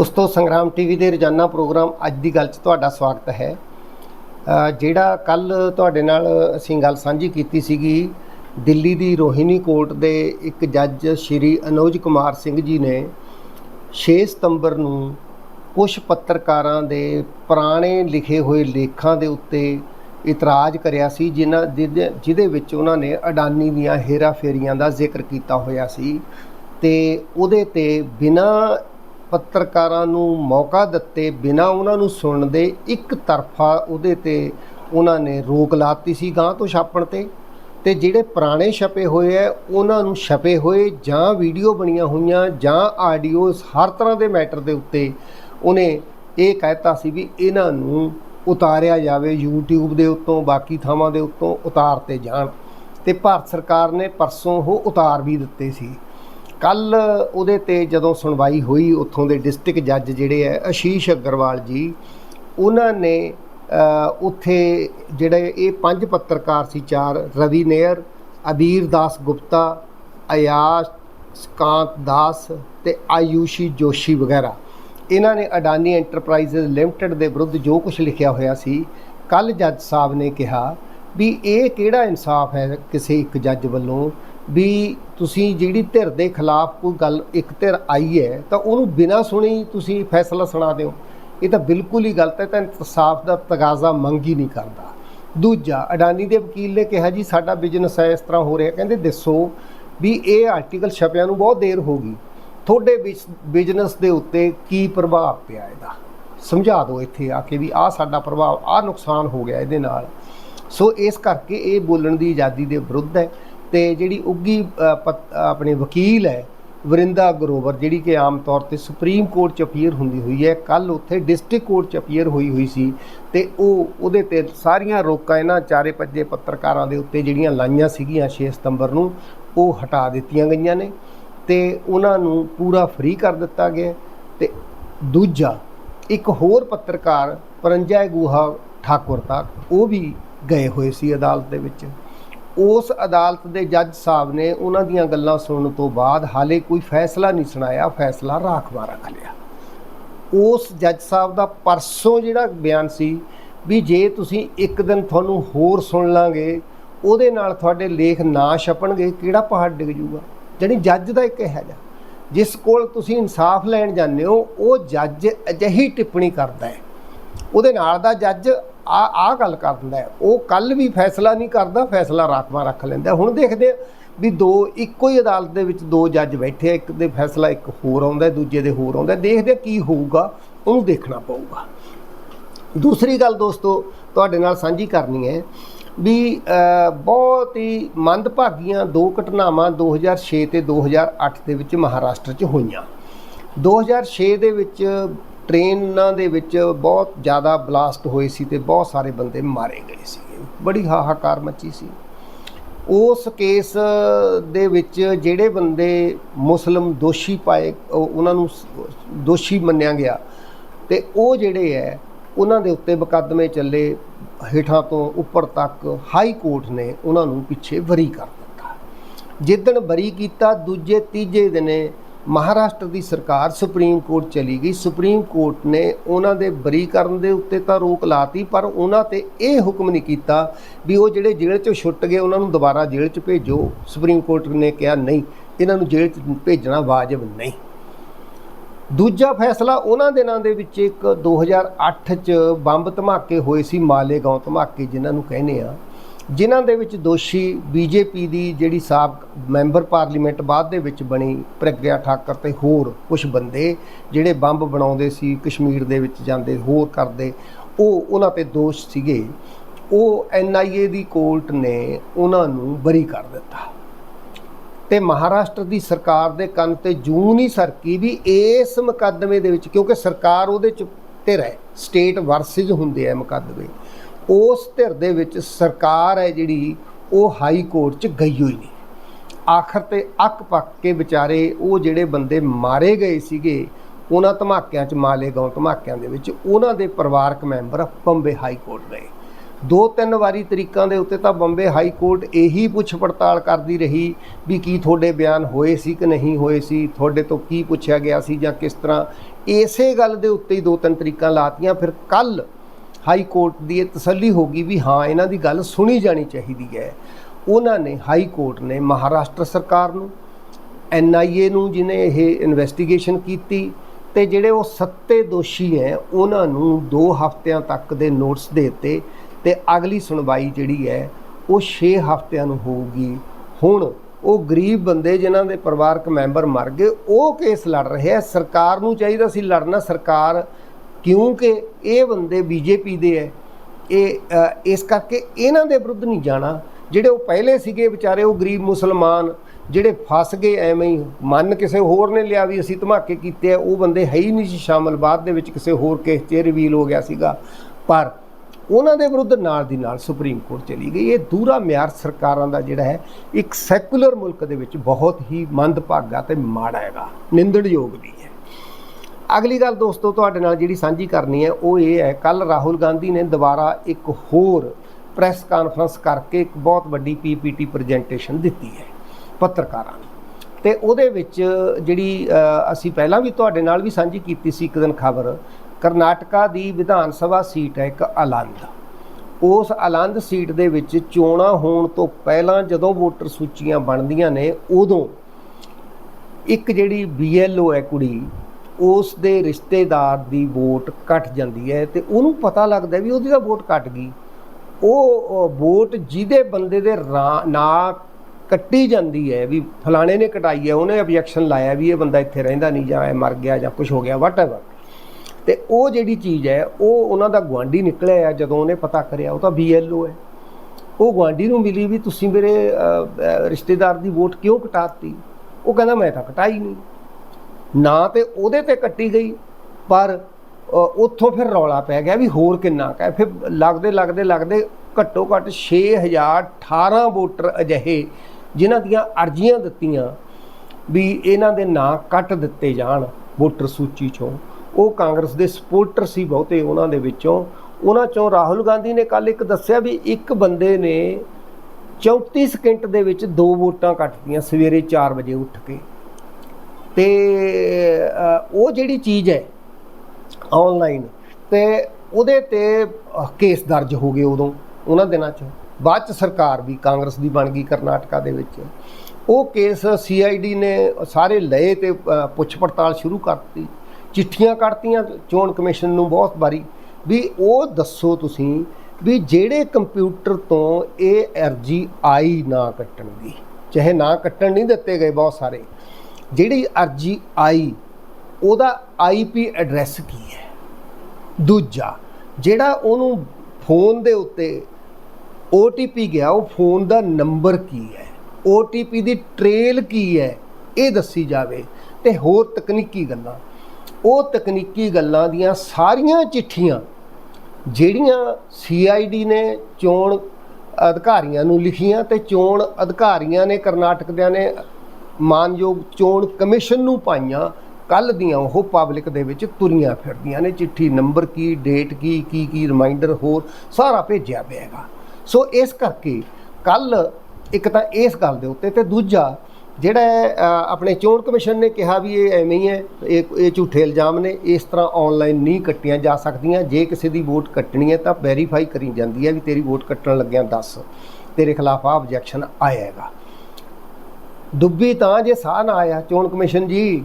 ਦੋਸਤੋ, ਸੰਗਰਾਮ ਟੀਵੀ ਦੇ ਰੋਜ਼ਾਨਾ ਪ੍ਰੋਗਰਾਮ ਅੱਜ ਦੀ ਗੱਲ 'ਚ ਤੁਹਾਡਾ ਸਵਾਗਤ ਹੈ। ਜਿਹੜਾ ਕੱਲ ਤੁਹਾਡੇ ਨਾਲ ਅਸੀਂ ਗੱਲ ਸਾਂਝੀ ਕੀਤੀ ਸੀਗੀ, ਦਿੱਲੀ ਦੀ ਰੋਹਿਣੀ ਕੋਰਟ ਦੇ ਇੱਕ ਜੱਜ ਸ਼੍ਰੀ ਅਨੋਜ ਕੁਮਾਰ ਸਿੰਘ ਜੀ ਨੇ 6 ਸਤੰਬਰ ਨੂੰ ਕੁਝ ਪੱਤਰਕਾਰਾਂ ਦੇ ਪੁਰਾਣੇ ਲਿਖੇ ਹੋਏ ਲੇਖਾਂ ਦੇ ਉੱਤੇ ਇਤਰਾਜ਼ ਕਰਿਆ ਸੀ, ਜਿਨ੍ਹਾਂ ਜਿਹਦੇ ਜਿਹਦੇ ਵਿੱਚ ਉਹਨਾਂ ਨੇ ਅਡਾਨੀ ਦੀਆਂ ਹੇਰਾਫੇਰੀਆਂ ਦਾ ਜ਼ਿਕਰ ਕੀਤਾ ਹੋਇਆ ਸੀ। ਤੇ ਉਹਦੇ ਤੇ ਬਿਨਾਂ ਪੱਤਰਕਾਰਾਂ ਨੂੰ ਮੌਕਾ ਦਿੱਤੇ ਬਿਨਾਂ ਉਹਨਾਂ ਨੂੰ ਸੁਣਨ ਦੇ ਇੱਕ ਤਰਫਾ ਉਹਦੇ ਤੇ ਉਹਨਾਂ ਨੇ ਰੋਕ ਲਾਤੀ ਸੀ ਗਾਂ ਤੋਂ ਛਾਪਣ ਤੇ। ਤੇ ਜਿਹੜੇ ਪੁਰਾਣੇ ਛਪੇ ਹੋਏ ਐ, ਉਹਨਾਂ ਨੂੰ ਛਪੇ ਹੋਏ ਜਾਂ ਵੀਡੀਓ ਬਣੀਆਂ ਹੋਈਆਂ ਜਾਂ ਆਡੀਓ ਹਰ ਤਰ੍ਹਾਂ ਦੇ ਮੈਟਰ ਦੇ ਉੱਤੇ ਉਹਨੇ ਇਹ ਕਹਿਤਾ ਸੀ ਵੀ ਇਹਨਾਂ ਨੂੰ ਉਤਾਰਿਆ ਜਾਵੇ YouTube ਦੇ ਉੱਤੋਂ, ਬਾਕੀ ਥਾਵਾਂ ਦੇ ਉੱਤੋਂ ਉਤਾਰਤੇ ਜਾਣ। ਤੇ ਭਾਰਤ ਸਰਕਾਰ ਨੇ ਪਰਸੋਂ ਉਹ ਉਤਾਰ ਵੀ ਦਿੱਤੇ ਸੀ। ਕੱਲ ਉਹਦੇ ਤੇ ਜਦੋਂ ਸੁਣਵਾਈ ਹੋਈ, ਉੱਥੋਂ ਦੇ ਡਿਸਟ੍ਰਿਕਟ ਜੱਜ ਜਿਹੜੇ ਐ ਆਸ਼ੀਸ਼ ਅਗਰਵਾਲ ਜੀ, ਉਹਨਾਂ ਨੇ ਉੱਥੇ ਜਿਹੜੇ ਇਹ ਪੰਜ ਪੱਤਰਕਾਰ ਸੀ, ਚਾਰ, ਰਵੀ ਨੇਅਰ, ਅਬੀਰ ਦਾਸ ਗੁਪਤਾ, ਅਯਾਸ਼ ਕਾਂਤ ਦਾਸ ਤੇ ਆਯੂਸ਼ੀ ਜੋਸ਼ੀ ਵਗੈਰਾ। ਇਹਨਾਂ ਨੇ ਅਡਾਨੀ ਐਂਟਰਪ੍ਰਾਈਜ਼ਸ ਲਿਮਟਿਡ ਦੇ ਵਿਰੁੱਧ ਜੋ ਕੁਝ ਲਿਖਿਆ ਹੋਇਆ ਸੀ ਕੱਲ ਜੱਜ ਸਾਹਿਬ ਨੇ ਕਿਹਾ ਵੀ ਇਹ ਕਿਹੜਾ ਇਨਸਾਫ ਹੈ ਕਿਸੇ ਇੱਕ ਜੱਜ ਵੱਲੋਂ? ਵੀ ਤੁਸੀਂ ਜਿਹੜੀ ਧਿਰ ਦੇ ਖਿਲਾਫ ਕੋਈ ਗੱਲ, ਇੱਕ ਧਿਰ ਆਈ ਹੈ, ਤਾਂ ਉਹਨੂੰ ਬਿਨਾਂ ਸੁਣੀ ਤੁਸੀਂ ਫੈਸਲਾ ਸੁਣਾ ਦਿਓ। ਇਹ ਤਾਂ ਬਿਲਕੁਲ ਹੀ ਗਲਤ ਹੈ, ਤਾਂ ਇਨਸਾਫ ਦਾ ਤਗਾਜ਼ਾ ਮੰਗ ਹੀ ਨਹੀਂ ਕਰਦਾ। ਦੂਜਾ, ਅਡਾਨੀ ਦੇ ਵਕੀਲ ਨੇ ਕਿਹਾ ਜੀ, ਸਾਡਾ ਬਿਜ਼ਨਸ ਹੈ, ਇਸ ਤਰ੍ਹਾਂ ਹੋ ਰਿਹਾ। ਕਹਿੰਦੇ ਦੱਸੋ ਵੀ ਇਹ ਆਰਟੀਕਲ ਛਪਿਆ ਨੂੰ ਬਹੁਤ ਦੇਰ ਹੋ ਗਈ। ਤੁਹਾਡੇ ਬਿਜ਼ਨਸ ਦੇ ਉੱਤੇ ਕੀ ਪ੍ਰਭਾਵ ਪਿਆ ਇਹਦਾ? ਸਮਝਾ ਦਿਓ ਇੱਥੇ ਆ ਕੇ ਵੀ ਆਹ ਸਾਡਾ ਪ੍ਰਭਾਵ, ਆਹ ਨੁਕਸਾਨ ਹੋ ਗਿਆ ਇਹਦੇ ਨਾਲ। ਸੋ ਇਸ ਕਰਕੇ ਇਹ ਬੋਲਣ ਦੀ ਆਜ਼ਾਦੀ ਦੇ ਵਿਰੁੱਧ ਹੈ। ਤੇ ਜਿਹੜੀ ਉੱਗੀ ਅ, ਆਪਣੇ ਵਕੀਲ ਹੈ ਵਰਿੰਦਾ ਗਰੋਵਰ ਜਿਹੜੀ ਕਿ ਆਮ ਤੌਰ ਤੇ ਸੁਪਰੀਮ ਕੋਰਟ ਚ ਅਪੀਅਰ ਹੁੰਦੀ ਹੋਈ ਹੈ ਕੱਲ ਉੱਥੇ ਡਿਸਟ੍ਰਿਕਟ ਕੋਰਟ ਚ ਅਪੀਅਰ ਹੋਈ ਹੋਈ ਸੀ ਤੇ ਉਹ ਉਹਦੇ ਤੇ ਸਾਰੀਆਂ ਰੋਕਾਂ ਇਹਨਾਂ ਚਾਰੇ ਪੰਜੇ ਪੱਤਰਕਾਰਾਂ ਦੇ ਉੱਤੇ ਜਿਹੜੀਆਂ ਲਾਈਆਂ ਸੀਗੀਆਂ 6 ਸਤੰਬਰ ਨੂੰ ਉਹ ਹਟਾ ਦਿੱਤੀਆਂ ਗਈਆਂ ਨੇ ਤੇ ਉਹਨਾਂ ਨੂੰ ਪੂਰਾ ਫ੍ਰੀ ਕਰ ਦਿੱਤਾ ਗਿਆ ਤੇ ਦੂਜਾ ਇੱਕ ਹੋਰ ਪੱਤਰਕਾਰ ਪਰੰਜਾ ਗੁਹਾ ਠਾਕੁਰ ਤੱਕ ਉਹ ਵੀ ਗਏ ਹੋਏ ਸੀ ਅਦਾਲਤ ਦੇ ਵਿੱਚ। ਉਸ ਅਦਾਲਤ ਦੇ ਜੱਜ ਸਾਹਿਬ ਨੇ ਉਹਨਾਂ ਦੀਆਂ ਗੱਲਾਂ ਸੁਣਨ ਤੋਂ ਬਾਅਦ ਹਾਲੇ ਕੋਈ ਫੈਸਲਾ ਨਹੀਂ ਸੁਣਾਇਆ, ਫੈਸਲਾ ਰਾਖਵਾ ਰੱਖ ਲਿਆ। ਉਸ ਜੱਜ ਸਾਹਿਬ ਦਾ ਪਰਸੋਂ ਜਿਹੜਾ ਬਿਆਨ ਸੀ ਵੀ ਜੇ ਤੁਸੀਂ ਇੱਕ ਦਿਨ ਤੁਹਾਨੂੰ ਹੋਰ ਸੁਣ ਲਾਂਗੇ, ਉਹਦੇ ਨਾਲ ਤੁਹਾਡੇ ਲੇਖ ਨਾ ਛਪਣਗੇ, ਕਿਹੜਾ ਪਹਾੜ ਡਿੱਗ ਜੂਗਾ? ਜਿਹੜੀ ਜੱਜ ਦਾ ਇੱਕ ਹੈ ਜਾ ਜਿਸ ਕੋਲ ਤੁਸੀਂ ਇਨਸਾਫ ਲੈਣ ਜਾਂਦੇ ਹੋ, ਉਹ ਜੱਜ ਅਜਿਹੀ ਟਿੱਪਣੀ ਕਰਦਾ ਹੈ। ਉਹਦੇ ਨਾਲ ਦਾ ਜੱਜ ਆ ਆ ਗੱਲ ਕਰ ਦਿੰਦਾ ਉਹ ਕੱਲ ਵੀ ਫੈਸਲਾ ਨਹੀਂ ਕਰਦਾ, ਫੈਸਲਾ ਰਾਖਵਾ ਰੱਖ ਲੈਂਦਾ। ਹੁਣ ਦੇਖਦੇ ਆ ਵੀ ਦੋ, ਇੱਕੋ ਹੀ ਅਦਾਲਤ ਦੇ ਵਿੱਚ ਦੋ ਜੱਜ ਬੈਠੇ ਇੱਕ ਦੇ ਫੈਸਲਾ, ਇੱਕ ਹੋਰ ਆਉਂਦਾ, ਦੂਜੇ ਦੇ ਹੋਰ ਆਉਂਦਾ। ਦੇਖਦੇ ਕੀ ਹੋਊਗਾ, ਉਹਨੂੰ ਦੇਖਣਾ ਪਊਗਾ। ਦੂਸਰੀ ਗੱਲ ਦੋਸਤੋ, ਤੁਹਾਡੇ ਨਾਲ ਸਾਂਝੀ ਕਰਨੀ ਹੈ ਵੀ ਬਹੁਤ ਹੀ ਮੰਦਭਾਗੀਆਂ ਦੋ ਘਟਨਾਵਾਂ 2006 ਤੇ 2008 ਦੇ ਵਿੱਚ ਮਹਾਰਾਸ਼ਟਰ 'ਚ ਹੋਈਆਂ। 2006 ਦੇ ਵਿੱਚ ਟ੍ਰੇਨਾਂ ਦੇ ਵਿੱਚ ਬਹੁਤ ਜ਼ਿਆਦਾ ਬਲਾਸਟ ਹੋਏ ਸੀ ਤੇ ਬਹੁਤ ਸਾਰੇ ਬੰਦੇ ਮਾਰੇ ਗਏ ਸੀ। ਬੜੀ ਹਾਹਾਕਾਰ ਮੱਚੀ ਸੀ। ਉਸ ਕੇਸ ਦੇ ਵਿੱਚ ਜਿਹੜੇ ਬੰਦੇ ਮੁਸਲਮ ਦੋਸ਼ੀ ਪਾਏ ਉਹਨਾਂ ਨੂੰ ਦੋਸ਼ੀ ਮੰਨਿਆ ਗਿਆ ਤੇ ਉਹ ਜਿਹੜੇ ਹੈ ਉਹਨਾਂ ਦੇ ਉੱਤੇ ਮੁਕੱਦਮੇ ਚੱਲੇ, ਹੇਠਾਂ ਤੋਂ ਉੱਪਰ ਤੱਕ ਹਾਈ ਕੋਰਟ ਨੇ ਉਹਨਾਂ ਨੂੰ ਪਿੱਛੇ ਵਰੀ ਕਰ ਦਿੱਤਾ। ਜਿੱਦਣ ਵਰੀ ਕੀਤਾ, ਦੂਜੇ ਤੀਜੇ ਦਿਨੇ ਮਹਾਰਾਸ਼ਟਰ ਦੀ ਸਰਕਾਰ ਸੁਪਰੀਮ ਕੋਰਟ ਚਲੀ ਗਈ। ਸੁਪਰੀਮ ਕੋਰਟ ਨੇ ਉਹਨਾਂ ਦੇ ਬਰੀ ਕਰਨ ਦੇ ਉੱਤੇ ਤਾਂ ਰੋਕ ਲਾਤੀ, ਪਰ ਉਹਨਾਂ ਤੇ ਇਹ ਹੁਕਮ ਨਹੀਂ ਕੀਤਾ ਵੀ ਉਹ ਜਿਹੜੇ ਜੇਲ੍ਹ 'ਚੋਂ ਛੁੱਟ ਗਏ, ਉਹਨਾਂ ਨੂੰ ਦੁਬਾਰਾ ਜੇਲ੍ਹ 'ਚ ਭੇਜੋ। ਸੁਪਰੀਮ ਕੋਰਟ ਨੇ ਕਿਹਾ, ਨਹੀਂ, ਇਹਨਾਂ ਨੂੰ ਜੇਲ੍ਹ 'ਚ ਭੇਜਣਾ ਵਾਜਬ ਨਹੀਂ। ਦੂਜਾ ਫੈਸਲਾ ਉਹਨਾਂ ਦਿਨਾਂ ਦੇ ਵਿੱਚ ਇੱਕ 2008 ਚ ਬੰਬ ਧਮਾਕੇ ਹੋਏ ਸੀ ਮਾਲੇਗਾਉਂ ਧਮਾਕੇ, ਜਿਨ੍ਹਾਂ ਨੂੰ ਕਹਿੰਦੇ ਆ ਜਿਨ੍ਹਾਂ ਦੇ ਵਿੱਚ ਦੋਸ਼ੀ ਬੀਜੇਪੀ ਦੀ ਜਿਹੜੀ ਸਾਬਕ ਮੈਂਬਰ ਪਾਰਲੀਮੈਂਟ ਬਾਅਦ ਦੇ ਵਿੱਚ ਬਣੀ ਪ੍ਰਗਿਆ ਠਾਕਰ ਤੇ ਹੋਰ ਕੁਝ ਬੰਦੇ ਜਿਹੜੇ ਬੰਬ ਬਣਾਉਂਦੇ ਸੀ, ਕਸ਼ਮੀਰ ਦੇ ਵਿੱਚ ਜਾਂਦੇ, ਹੋਰ ਕਰਦੇ, ਉਹ ਉਹਨਾਂ ਤੇ ਦੋਸ਼ ਸੀਗੇ। ਉਹ ਐਨਆਈਏ ਦੀ ਕੋਰਟ ਨੇ ਉਹਨਾਂ ਨੂੰ ਬਰੀ ਕਰ ਦਿੱਤਾ। ਤੇ ਮਹਾਰਾਸ਼ਟਰ ਦੀ ਸਰਕਾਰ ਦੇ ਕੰਨ ਤੇ ਜੂਨ ਹੀ ਸਰਕੀ ਵੀ ਇਸ ਮੁਕੱਦਮੇ ਦੇ ਵਿੱਚ, ਕਿਉਂਕਿ ਸਰਕਾਰ ਉਹਦੇ ਚ ਧਿਰ ਹੈ ਸਟੇਟ ਵਰਸਸ ਹੁੰਦੇ ਆ ਮੁਕੱਦਮੇ। ਉਸ ਧਿਰ ਦੇ ਵਿੱਚ ਸਰਕਾਰ ਹੈ ਜਿਹੜੀ, ਉਹ ਹਾਈ ਕੋਰਟ ਚ ਗਈ ਹੋਈ ਨਹੀਂ। ਆਖਰ ਤੇ ਅੱਕ ਪੱਕ ਕੇ ਵਿਚਾਰੇ ਉਹ ਜਿਹੜੇ ਬੰਦੇ ਮਾਰੇ ਗਏ ਸੀਗੇ, ਉਹਨਾਂ ਧਮਾਕਿਆਂ ਚ ਮਾਲੇਗਾਉਂ ਧਮਾਕਿਆਂ ਦੇ ਵਿੱਚ, ਉਹਨਾਂ ਦੇ ਪਰਿਵਾਰਕ ਮੈਂਬਰ ਬੰਬੇ ਹਾਈ ਕੋਰਟ ਗਏ। ਦੋ ਤਿੰਨ ਵਾਰੀ ਤਰੀਕਾਂ ਦੇ ਉੱਤੇ ਤਾਂ ਬੰਬੇ ਹਾਈ ਕੋਰਟ ਇਹੀ ਪੁੱਛ ਪੜਤਾਲ ਕਰਦੀ ਰਹੀ ਵੀ ਕੀ ਤੁਹਾਡੇ ਬਿਆਨ ਹੋਏ ਸੀ ਕਿ ਨਹੀਂ ਹੋਏ ਸੀ, ਤੁਹਾਡੇ ਤੋਂ ਕੀ ਪੁੱਛਿਆ ਗਿਆ ਸੀ ਜਾਂ ਕਿਸ ਤਰ੍ਹਾਂ। ਇਸੇ ਗੱਲ ਦੇ ਉੱਤੇ ਹੀ ਦੋ ਤਿੰਨ ਤਰੀਕਾਂ ਲਾਤੀਆਂ, ਫਿਰ ਕੱਲ ਹਾਈ ਕੋਰਟ ਦੀ ਇਹ ਤਸੱਲੀ ਹੋ ਗਈ ਵੀ ਹਾਂ, ਇਹਨਾਂ ਦੀ ਗੱਲ ਸੁਣੀ ਜਾਣੀ ਚਾਹੀਦੀ ਹੈ। ਉਹਨਾਂ ਨੇ, ਹਾਈ ਕੋਰਟ ਨੇ ਮਹਾਰਾਸ਼ਟਰ ਸਰਕਾਰ ਨੂੰ ਐਨਆਈਏ ਨੂੰ ਜਿਨੇ ਇਹ ਇਨਵੈਸਟੀਗੇਸ਼ਨ ਕੀਤੀ ਤੇ ਜਿਹੜੇ ਉਹ ਸੱਤੇ ਦੋਸ਼ੀ ਹੈ, ਉਹਨਾਂ ਨੂੰ 2 ਹਫ਼ਤਿਆਂ ਤੱਕ ਦੇ ਨੋਟਿਸ ਦੇ ਦਿੱਤੇ ਤੇ ਅਗਲੀ ਸੁਣਵਾਈ ਜਿਹੜੀ ਹੈ, ਉਹ 6 ਹਫ਼ਤਿਆਂ ਨੂੰ ਹੋਊਗੀ। ਹੁਣ ਉਹ ਗਰੀਬ ਬੰਦੇ ਜਿਨ੍ਹਾਂ ਦੇ ਪਰਿਵਾਰਕ ਮੈਂਬਰ ਮਰ ਗਏ, ਉਹ ਕੇਸ ਲੜ ਰਹੇ ਆ ਸਰਕਾਰ ਨੂੰ ਚਾਹੀਦਾ ਸੀ ਲੜਨਾ। ਸਰਕਾਰ ਕਿਉਂਕਿ ਇਹ ਬੰਦੇ ਬੀਜੇਪੀ ਦੇ ਹੈ ਇਹ ਇਸ ਕਰਕੇ ਇਹਨਾਂ ਦੇ ਵਿਰੁੱਧ ਨਹੀਂ ਜਾਣਾ। ਜਿਹੜੇ ਉਹ ਪਹਿਲੇ ਸੀਗੇ ਵਿਚਾਰੇ, ਉਹ ਗਰੀਬ ਮੁਸਲਮਾਨ, ਜਿਹੜੇ ਫਸ ਗਏ ਐਵੇਂ ਹੀ, ਮਨ ਕਿਸੇ ਹੋਰ ਨੇ ਲਿਆ ਵੀ ਅਸੀਂ ਧਮਾਕੇ ਕੀਤੇ ਆ ਉਹ ਬੰਦੇ ਹੈ ਹੀ ਨਹੀਂ ਸੀ ਸ਼ਾਮਲ। ਬਾਅਦ ਦੇ ਵਿੱਚ ਕਿਸੇ ਹੋਰ ਕੇਸ 'ਚ ਰਿਵੀਲ ਹੋ ਗਿਆ ਸੀਗਾ। ਪਰ ਉਹਨਾਂ ਦੇ ਵਿਰੁੱਧ ਨਾਲ ਦੀ ਨਾਲ ਸੁਪਰੀਮ ਕੋਰਟ ਚਲੀ ਗਈ। ਇਹ ਦੂਰਾ ਮਿਆਰ ਸਰਕਾਰਾਂ ਦਾ ਜਿਹੜਾ ਹੈ, ਇੱਕ ਸੈਕੂਲਰ ਮੁਲਕ ਦੇ ਵਿੱਚ ਬਹੁਤ ਹੀ ਮੰਦਭਾਗਾ ਤੇ ਮਾੜਾ ਹੈਗਾ। ਨਿੰਦਣਯੋਗ ਵੀ ਹੈ। ਅਗਲੀ ਗੱਲ ਦੋਸਤੋ, ਤੁਹਾਡੇ ਨਾਲ ਜਿਹੜੀ ਸਾਂਝੀ ਕਰਨੀ ਹੈ, ਉਹ ਇਹ ਹੈ, ਕੱਲ ਰਾਹੁਲ ਗਾਂਧੀ ਨੇ ਦੁਬਾਰਾ ਇੱਕ ਹੋਰ ਪ੍ਰੈਸ ਕਾਨਫਰੰਸ ਕਰਕੇ ਇੱਕ ਬਹੁਤ ਵੱਡੀ ਪੀਪੀਟੀ ਪ੍ਰੈਜੈਂਟੇਸ਼ਨ ਦਿੱਤੀ ਹੈ, ਪੱਤਰਕਾਰਾਂ ਨੂੰ। ਤੇ ਉਹਦੇ ਵਿੱਚ ਜਿਹੜੀ ਅਸੀਂ ਪਹਿਲਾਂ ਵੀ ਤੁਹਾਡੇ ਨਾਲ ਵੀ ਸਾਂਝੀ ਕੀਤੀ ਸੀ ਇੱਕ ਦਿਨ ਖਬਰ, ਕਰਨਾਟਕਾ ਦੀ ਵਿਧਾਨ ਸਭਾ ਸੀਟ ਹੈ ਇੱਕ ਆਲੰਦ ਉਸ ਆਲੰਦ ਸੀਟ ਦੇ ਵਿੱਚ ਚੋਣਾਂ ਹੋਣ ਤੋਂ ਪਹਿਲਾਂ ਜਦੋਂ ਵੋਟਰ ਸੂਚੀਆਂ ਬਣਦੀਆਂ ਨੇ, ਉਦੋਂ ਇੱਕ ਜਿਹੜੀ ਬੀਐਲਓ ਹੈ ਕੁੜੀ ਉਸ ਦੇ ਰਿਸ਼ਤੇਦਾਰ ਦੀ ਵੋਟ ਕੱਟ ਜਾਂਦੀ ਹੈ ਤੇ ਉਹਨੂੰ ਪਤਾ ਲੱਗਦਾ ਵੀ ਉਹਦੀ ਤਾਂ ਵੋਟ ਕੱਟ ਗਈ। ਉਹ ਵੋਟ ਜਿਹਦੇ ਬੰਦੇ ਦੇ ਰਾ- ਨਾਂ ਕੱਟੀ ਜਾਂਦੀ ਹੈ ਵੀ ਫਲਾਣੇ ਨੇ ਕਟਾਈ ਹੈ, ਉਹਨੇ ਆਬਜੈਕਸ਼ਨ ਲਾਇਆ ਵੀ ਇਹ ਬੰਦਾ ਇੱਥੇ ਰਹਿੰਦਾ ਨਹੀਂ ਜਾਂ ਇਹ ਮਰ ਗਿਆ ਜਾਂ ਕੁਝ ਹੋ ਗਿਆ ਵਾਟਐਵਰ ਤੇ ਉਹ ਜਿਹੜੀ ਚੀਜ਼ ਹੈ, ਉਹ ਉਹਨਾਂ ਦਾ ਗਵਾਂਢੀ ਨਿਕਲਿਆ ਆ, ਜਦੋਂ ਉਹਨੇ ਪਤਾ ਕਰਿਆ, ਉਹ ਤਾਂ ਬੀਐਲਓ ਹੈ। ਉਹ ਗਵਾਂਢੀ ਨੂੰ ਮਿਲੀ ਵੀ ਤੁਸੀਂ ਮੇਰੇ ਰਿਸ਼ਤੇਦਾਰ ਦੀ ਵੋਟ ਕਿਉਂ ਕਟਾਤੀ ਉਹ ਕਹਿੰਦਾ ਮੈਂ ਤਾਂ ਕਟਾਈ ਨਹੀਂ। ਨਾ ਤੇ ਉਹਦੇ ਤੇ ਕੱਟੀ ਗਈ, ਪਰ ਉੱਥੋਂ ਫਿਰ ਰੌਲਾ ਪੈ ਗਿਆ ਵੀ ਹੋਰ ਕਿੰਨਾ ਕਾ ਫਿਰ ਲੱਗਦੇ ਲੱਗਦੇ ਲੱਗਦੇ ਘੱਟੋ ਘੱਟ 6018 ਵੋਟਰ ਅਜਿਹੇ ਜਿਨ੍ਹਾਂ ਦੀਆਂ ਅਰਜ਼ੀਆਂ ਦਿੱਤੀਆਂ ਵੀ ਇਹਨਾਂ ਦੇ ਨਾਂ ਕੱਟ ਦਿੱਤੇ ਜਾਣ ਵੋਟਰ ਸੂਚੀ ਚੋਂ। ਉਹ ਕਾਂਗਰਸ ਦੇ ਸਪੋਰਟਰ ਸੀ ਬਹੁਤੇ ਉਹਨਾਂ ਦੇ ਵਿੱਚੋਂ। ਉਹਨਾਂ ਚੋਂ ਰਾਹੁਲ ਗਾਂਧੀ ਨੇ ਕੱਲ ਇੱਕ ਦੱਸਿਆ ਵੀ ਇੱਕ ਬੰਦੇ ਨੇ 34 ਸਕਿੰਟ ਦੇ ਵਿੱਚ ਦੋ ਵੋਟਾਂ ਕੱਟਤੀਆਂ ਸਵੇਰੇ 4 ਵਜੇ ਉੱਠ ਕੇ। ਤੇ ਉਹ ਜਿਹੜੀ ਚੀਜ਼ ਹੈ ਆਨਲਾਈਨ ਤੇ ਉਹਦੇ ਤੇ ਕੇਸ ਦਰਜ ਹੋ ਗਏ ਉਦੋਂ, ਉਹਨਾਂ ਦਿਨਾਂ 'ਚ। ਬਾਅਦ 'ਚ ਸਰਕਾਰ ਵੀ, ਕਾਂਗਰਸ ਦੀ ਬਣ ਗਈ ਕਰਨਾਟਕਾ ਦੇ ਵਿੱਚ। ਉਹ ਕੇਸ ਸੀਆਈਡੀ ਨੇ ਸਾਰੇ ਲਏ ਤੇ ਪੁੱਛ ਪੜਤਾਲ ਸ਼ੁਰੂ ਕਰਤੀ। ਚਿੱਠੀਆਂ ਕੱਢਤੀਆਂ ਚੋਣ ਕਮਿਸ਼ਨ ਨੂੰ ਬਹੁਤ ਵਾਰੀ। ਵੀ ਉਹ ਦੱਸੋ ਤੁਸੀਂ ਵੀ ਜਿਹੜੇ ਕੰਪਿਊਟਰ ਤੋਂ ਇਹ ਅਰਜੀ ਆਈ ਨਾ ਕੱਟਣ ਦੀ, ਚਾਹੇ ਨਾ ਕੱਟਣ ਨਹੀਂ ਦਿੱਤੇ ਗਏ ਬਹੁਤ ਸਾਰੇ ਜਿਹੜੀ ਅਰਜੀ ਆਈ, ਉਹਦਾ ਆਈਪੀ ਐਡਰੈਸ ਕੀ ਹੈ? ਦੂਜਾ, ਜਿਹੜਾ ਉਹਨੂੰ ਫੋਨ ਦੇ ਉੱਤੇ OTP ਗਿਆ, ਉਹ ਫੋਨ ਦਾ ਨੰਬਰ ਕੀ ਹੈ? OTP ਦੀ ਟ੍ਰੇਲ ਕੀ ਹੈ? ਇਹ ਦੱਸੀ ਜਾਵੇ। ਤੇ ਹੋਰ ਤਕਨੀਕੀ ਗੱਲਾਂ। ਉਹ ਤਕਨੀਕੀ ਗੱਲਾਂ ਦੀਆਂ ਸਾਰੀਆਂ ਚਿੱਠੀਆਂ, ਜਿਹੜੀਆਂ CID ਨੇ ਚੋਣ ਅਧਿਕਾਰੀਆਂ ਨੂੰ ਲਿਖੀਆਂ ਤੇ ਚੋਣ ਅਧਿਕਾਰੀਆਂ ਨੇ, ਕਰਨਾਟਕ ਦਿਆਂ ਨੇ ਮਾਨਯੋਗ ਚੋਣ ਕਮਿਸ਼ਨ ਨੂੰ ਪਾਈਆਂ ਕੱਲ ਦੀਆਂ ਉਹ ਪਬਲਿਕ ਦੇ ਵਿੱਚ ਤੁਰੀਆਂ ਫਿਰਦੀਆਂ ਨੇ, ਚਿੱਠੀ ਨੰਬਰ ਕੀ ਡੇਟ ਕੀ ਕੀ ਕੀ ਰਿਮਾਈਂਡਰ ਹੋਰ ਸਾਰਾ ਭੇਜਿਆ ਪਿਆ ਸੋ ਇਸ ਕਰਕੇ ਕੱਲ ਇੱਕ ਤਾਂ ਇਸ ਗੱਲ ਦੇ ਉੱਤੇ ਤੇ ਦੂਜਾ ਜਿਹੜਾ ਆਪਣੇ ਚੋਣ ਕਮਿਸ਼ਨ ਨੇ ਕਿਹਾ ਵੀ ਇਹ ਐਵੇਂ ਹੀ ਹੈ, ਇਹ ਇਹ ਝੂਠੇ ਇਲਜ਼ਾਮ ਨੇ, ਇਸ ਤਰ੍ਹਾਂ ਆਨਲਾਈਨ ਨਹੀਂ ਕੱਟੀਆਂ ਜਾ ਸਕਦੀਆਂ, ਜੇ ਕਿਸੇ ਦੀ ਵੋਟ ਕੱਟਣੀ ਹੈ ਤਾਂ ਵੈਰੀਫਾਈ ਕਰੀ ਜਾਂਦੀ ਹੈ ਵੀ ਤੇਰੀ ਵੋਟ ਕੱਟਣ ਲੱਗਿਆ ਦੱਸ, ਤੇਰੇ ਖਿਲਾਫ ਆ ਆਬਜੈਕਸ਼ਨ ਆਇਆ ਹੈਗਾ। ਡੁੱਬੀ ਤਾਂ ਜੇ ਸਾਹ ਨਾ ਆਇਆ, ਚੋਣ ਕਮਿਸ਼ਨ ਜੀ,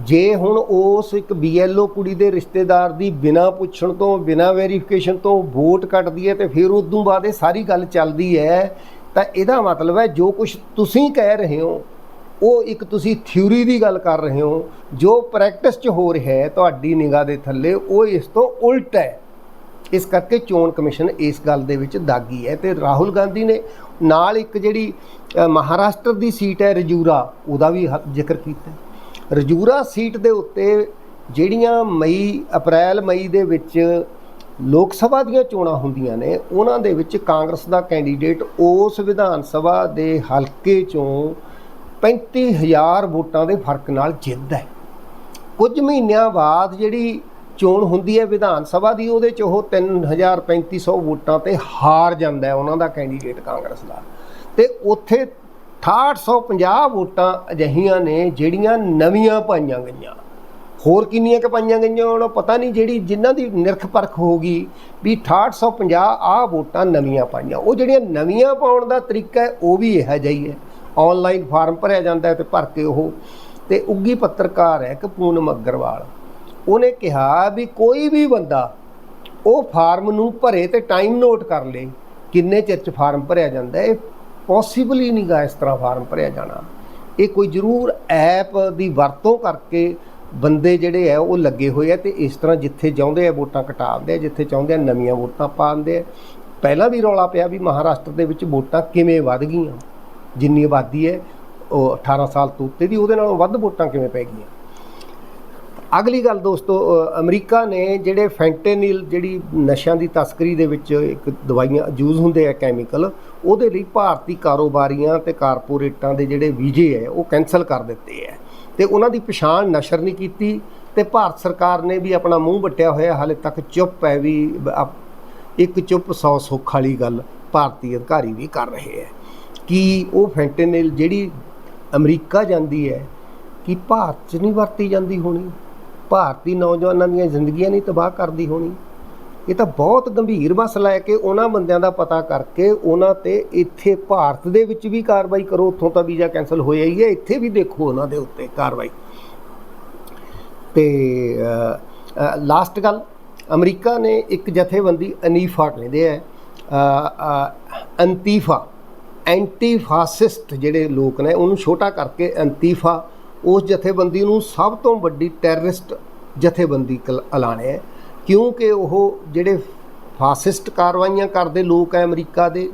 ਜੇ ਹੁਣ ਉਸ ਇੱਕ ਬੀਐਲਓ ਕੁੜੀ ਦੇ ਰਿਸ਼ਤੇਦਾਰ ਦੀ ਬਿਨਾ ਪੁੱਛਣ ਤੋਂ, ਬਿਨਾ ਵੈਰੀਫਿਕੇਸ਼ਨ ਤੋਂ ਵੋਟ ਕੱਟਦੀ ਹੈ ਤੇ ਫਿਰ ਉਦੋਂ ਬਾਅਦ ਇਹ ਸਾਰੀ ਗੱਲ ਚੱਲਦੀ ਹੈ, ਤਾਂ ਇਹਦਾ ਮਤਲਬ ਹੈ ਜੋ ਕੁਝ ਤੁਸੀਂ ਕਹਿ ਰਹੇ ਹੋ, ਉਹ ਇੱਕ ਤੁਸੀਂ ਥਿਊਰੀ ਦੀ ਗੱਲ ਕਰ ਰਹੇ ਹੋ, ਜੋ ਪ੍ਰੈਕਟਿਸ 'ਚ ਹੋ ਰਿਹਾ ਹੈ ਤੁਹਾਡੀ ਨਿਗਾਹ ਦੇ ਥੱਲੇ, ਉਹ ਇਸ ਤੋਂ ਉਲਟ ਹੈ। ਇਸ ਕਰਕੇ ਚੋਣ ਕਮਿਸ਼ਨ ਇਸ ਗੱਲ ਦੇ ਵਿੱਚ ਦਾਗੀ ਹੈ ਤੇ ਰਾਹੁਲ ਗਾਂਧੀ ਨੇ ਨਾਲ ਇੱਕ ਜਿਹੜੀ ਮਹਾਰਾਸ਼ਟਰ ਦੀ ਸੀਟ ਹੈ ਰਜੂਰਾ, ਉਹਦਾ ਵੀ ਹ- ਜ਼ਿਕਰ ਕੀਤਾ ਰਜੂਰਾ ਸੀਟ ਦੇ ਉੱਤੇ ਜਿਹੜੀਆਂ ਮਈ, ਅਪ੍ਰੈਲ, ਮਈ ਦੇ ਵਿੱਚ ਲੋਕ ਸਭਾ ਦੀਆਂ ਚੋਣਾਂ ਹੁੰਦੀਆਂ ਨੇ, ਉਹਨਾਂ ਦੇ ਵਿੱਚ ਕਾਂਗਰਸ ਦਾ ਕੈਂਡੀਡੇਟ ਉਸ ਵਿਧਾਨ ਸਭਾ ਦੇ ਹਲਕੇ ਚੋਂ 35000 ਵੋਟਾਂ ਦੇ ਫ਼ਰਕ ਨਾਲ ਜਿੱਤਦਾ ਹੈ। ਕੁਝ ਮਹੀਨਿਆਂ ਬਾਅਦ ਜਿਹੜੀ ਚੋਣ ਹੁੰਦੀ ਹੈ ਵਿਧਾਨ ਸਭਾ ਦੀ, ਉਹਦੇ ਚ ਉਹ 3000 3500 ਵੋਟਾਂ ਤੇ ਹਾਰ ਜਾਂਦਾ ਹੈ ਉਹਨਾਂ ਦਾ ਕੈਂਡੀਡੇਟ ਕਾਂਗਰਸ ਦਾ। ਤੇ ਉੱਥੇ 6850 ਵੋਟਾਂ ਅਜਿਹੀਆਂ ਨੇ ਜਿਹੜੀਆਂ ਨਵੀਆਂ ਪਾਈਆਂ ਗਈਆਂ। ਹੋਰ ਕਿੰਨੀਆਂ ਕੁ ਪਾਈਆਂ ਗਈਆਂ ਉਹਨਾਂ ਪਤਾ ਨਹੀਂ ਜਿਹੜੀ ਜਿਨ੍ਹਾਂ ਦੀ ਨਿਰਖ ਪਰਖ ਹੋਗੀ ਵੀ 6850 ਆਹ ਵੋਟਾਂ ਨਵੀਆਂ ਪਾਈਆਂ। ਉਹ ਜਿਹੜੀਆਂ ਨਵੀਆਂ ਪਾਉਣ ਦਾ ਤਰੀਕਾ ਹੈ, ਉਹ ਵੀ ਇਹੋ ਜਿਹਾ ਹੈ ਆਨਲਾਈਨ ਫਾਰਮ ਭਰਿਆ ਜਾਂਦਾ ਹੈ ਤੇ ਭਰ ਕੇ ਉਹ। ਤੇ ਉੱਗੀ ਪੱਤਰਕਾਰ ਹੈ ਕਿ ਪੂਨਮ ਅਗਰਵਾਲ। ਉਹਨੇ ਕਿਹਾ ਵੀ ਕੋਈ ਵੀ ਬੰਦਾ ਉਹ ਫਾਰਮ ਨੂੰ ਭਰੇ ਤੇ ਟਾਈਮ ਨੋਟ ਕਰ ਲੇ ਕਿੰਨੇ ਚਿਰ ਚ ਫਾਰਮ ਭਰਿਆ ਜਾਂਦਾ ਇਹ ਪੋਸੀਬਲ ਹੀ ਨਹੀਂਗਾ ਇਸ ਤਰ੍ਹਾਂ ਫਾਰਮ ਭਰਿਆ ਜਾਣਾ। ਇਹ ਕੋਈ ਜ਼ਰੂਰ ਐਪ ਦੀ ਵਰਤੋਂ ਕਰਕੇ ਬੰਦੇ ਜਿਹੜੇ ਆ ਉਹ ਲੱਗੇ ਹੋਏ ਆ ਤੇ ਇਸ ਤਰ੍ਹਾਂ ਜਿੱਥੇ ਚਾਹੁੰਦੇ ਆ ਵੋਟਾਂ ਕਟਾਉਂਦੇ ਆ, ਜਿੱਥੇ ਚਾਹੁੰਦੇ ਆ ਨਵੀਆਂ ਵੋਟਾਂ ਪਾਉਂਦੇ ਆ। ਪਹਿਲਾਂ ਵੀ ਰੌਲਾ ਪਿਆ ਵੀ ਮਹਾਰਾਸ਼ਟਰ ਦੇ ਵਿੱਚ ਵੋਟਾਂ ਕਿਵੇਂ ਵੱਧ ਗਈਆਂ। ਜਿੰਨੀ ਆਬਾਦੀ ਹੈ, ਉਹ 18 ਸਾਲ ਤੋਂ ਉੱਤੇ ਦੀ, ਉਹਦੇ ਨਾਲੋਂ ਵੱਧ ਵੋਟਾਂ ਕਿਵੇਂ ਪੈ ਗਈਆਂ। ਅਗਲੀ ਗੱਲ ਦੋਸਤੋ ਅਮਰੀਕਾ ਨੇ ਜਿਹੜੇ ਫੈਂਟੇਨਿਲ, ਜਿਹੜੀ ਨਸ਼ਿਆਂ ਦੀ ਤਸਕਰੀ ਦੇ ਵਿੱਚ ਇੱਕ ਦਵਾਈਆਂ ਯੂਜ਼ ਹੁੰਦੇ ਆ ਕੈਮੀਕਲ, ਉਹਦੇ ਲਈ ਭਾਰਤੀ ਕਾਰੋਬਾਰੀਆਂ ਤੇ ਕਾਰਪੋਰੇਟਾਂ ਦੇ ਜਿਹੜੇ ਵੀਜ਼ੇ ਹੈ ਉਹ ਕੈਨਸਲ ਕਰ ਦਿੱਤੇ ਹੈ ਤੇ ਉਹਨਾਂ ਦੀ ਪਛਾਣ ਨਸ਼ਰ ਨਹੀਂ ਕੀਤੀ ਤੇ ਭਾਰਤ ਸਰਕਾਰ ਨੇ ਵੀ ਆਪਣਾ ਮੂੰਹ ਵੱਟਿਆ ਹੋਇਆ, ਹਾਲੇ ਤੱਕ ਚੁੱਪ ਹੈ ਵੀ ਇੱਕ ਚੁੱਪ ਸੌ ਸੁੱਖ ਵਾਲੀ ਗੱਲ ਭਾਰਤੀ ਅਧਿਕਾਰੀ ਵੀ ਕਰ ਰਹੇ ਹੈ ਕਿ ਉਹ ਫੈਂਟੇਨਿਲ ਜਿਹੜੀ ਅਮਰੀਕਾ ਜਾਂਦੀ ਹੈ, ਕਿ ਭਾਰਤ 'ਚ ਨਹੀਂ ਵਰਤੀ ਜਾਂਦੀ ਹੋਣੀ? ਭਾਰਤੀ ਨੌਜਵਾਨਾਂ ਦੀਆਂ ਜ਼ਿੰਦਗੀਆਂ ਨਹੀਂ ਤਬਾਹ ਕਰਦੀ ਹੋਣੀ। ਇਹ ਤਾਂ ਬਹੁਤ ਗੰਭੀਰ ਮਸਲਾ ਹੈ ਕਿ ਉਹਨਾਂ ਬੰਦਿਆਂ ਦਾ ਪਤਾ ਕਰਕੇ ਉਹਨਾਂ ਤੇ ਇੱਥੇ ਭਾਰਤ ਦੇ ਵਿੱਚ ਵੀ ਕਾਰਵਾਈ ਕਰੋ ਉੱਥੋਂ ਤਾਂ ਵੀਜ਼ਾ ਕੈਨਸਲ ਹੋਇਆ ਹੀ ਹੈ ਇੱਥੇ ਵੀ ਦੇਖੋ ਉਹਨਾਂ ਦੇ ਉੱਤੇ ਕਾਰਵਾਈ। ਤੇ ਲਾਸਟ ਗੱਲ ਅਮਰੀਕਾ ਨੇ ਇੱਕ ਜਥੇਬੰਦੀ ਅਨੀਫਾ ਕਹਿੰਦੇ ਆ ਅ, ਅ, ਅੰਤੀਫਾ ਐਂਟੀ ਫਾਸਿਸਟ ਜਿਹੜੇ ਲੋਕ ਨੇ ਉਹਨੂੰ ਛੋਟਾ ਕਰਕੇ ਅੰਤੀਫਾ ਉਸ ਜਥੇਬੰਦੀ ਨੂੰ ਸਭ ਤੋਂ ਵੱਡੀ ਟੈਰਰਿਸਟ ਜਥੇਬੰਦੀ ਕਲ- ਐਲਾਣਿਆ ਹੈ। ਕਿਉਂਕਿ ਉਹ ਜਿਹੜੇ ਫਾਸਿਸਟ ਕਾਰਵਾਈਆਂ ਕਰਦੇ, ਲੋਕ ਹੈ ਅਮਰੀਕਾ ਦੇ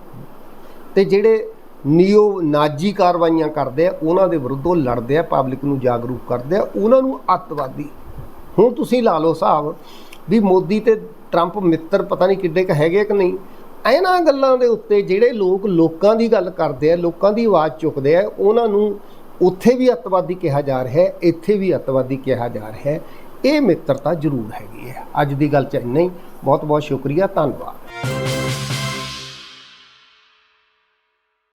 ਤੇ ਜਿਹੜੇ ਨਿਓ ਨਾਜੀ ਕਾਰਵਾਈਆਂ ਕਰਦੇ ਆ, ਉਹਨਾਂ ਦੇ ਵਿਰੁੱਧ ਉਹ ਲੜਦੇ ਆ, ਪਬਲਿਕ ਨੂੰ ਜਾਗਰੂਕ ਕਰਦੇ ਆ, ਉਹਨਾਂ ਨੂੰ ਅੱਤਵਾਦੀ। ਹੁਣ ਤੁਸੀਂ ਲਾ ਲਓ ਹਿਸਾਬ ਵੀ ਮੋਦੀ ਤੇ ਟਰੰਪ ਮਿੱਤਰ ਪਤਾ ਨਹੀਂ ਕਿੱਡੇ ਕ ਹੈਗੇ ਕਿ ਨਹੀਂ। ਇਹਨਾਂ ਗੱਲਾਂ ਦੇ ਉੱਤੇ ਜਿਹੜੇ ਲੋਕ ਲੋਕਾਂ ਦੀ ਗੱਲ ਕਰਦੇ ਆ, ਲੋਕਾਂ ਦੀ ਆਵਾਜ਼ ਚੁੱਕਦੇ ਆ, ਉਹਨਾਂ ਨੂੰ ਉੱਥੇ ਵੀ ਅੱਤਵਾਦੀ ਕਿਹਾ ਜਾ ਰਿਹਾ ਹੈ, ਇੱਥੇ ਵੀ ਅੱਤਵਾਦੀ ਕਿਹਾ ਜਾ ਰਿਹਾ ਹੈ। ਇਹ ਮਿੱਤਰਤਾ ਜ਼ਰੂਰ ਹੈਗੀ ਹੈ। ਅੱਜ ਦੀ ਗੱਲ ਚ ਇੰਨਾ ਹੀ। ਬਹੁਤ ਬਹੁਤ ਸ਼ੁਕਰੀਆ। ਧੰਨਵਾਦ।